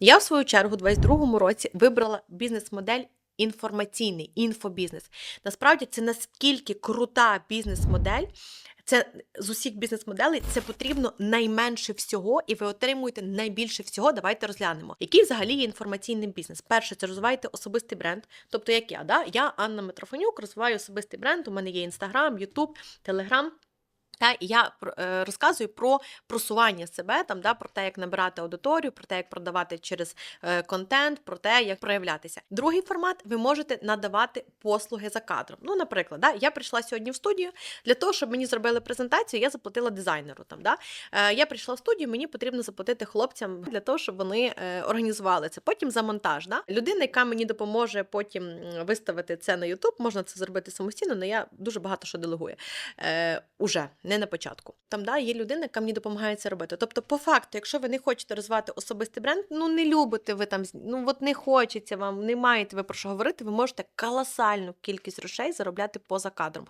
Я в свою чергу у 22-му році вибрала бізнес-модель. Інформаційний інфобізнес. Насправді це наскільки крута бізнес-модель. Це з усіх бізнес-моделей це потрібно найменше всього, і ви отримуєте найбільше всього. Давайте розглянемо. Який взагалі є інформаційний бізнес? Перше, це розвиваєте особистий бренд. Тобто, як я, да? я Анна Митрофанюк, розвиваю особистий бренд. У мене є інстаграм, Ютуб, Телеграм. Та і я е, розказую про просування себе, там, да, про те, як набирати аудиторію, про те, як продавати через е, контент, про те, як проявлятися. Другий формат ви можете надавати послуги за кадром. Ну, наприклад, да, я прийшла сьогодні в студію для того, щоб мені зробили презентацію, я заплатила дизайнеру. Там, да. е, я прийшла в студію, мені потрібно заплатити хлопцям для того, щоб вони організували це. Потім за монтаж. Да. Людина, яка мені допоможе потім виставити це на YouTube, можна це зробити самостійно, але я дуже багато що делегую е, уже, не на початку. Там да, є людина, яка мені допомагає це робити. Тобто, по факту, якщо ви не хочете розвивати особистий бренд, ну не любите ви там, ну от не хочеться вам, не маєте ви про що говорити, ви можете колосальну кількість грошей заробляти поза кадром.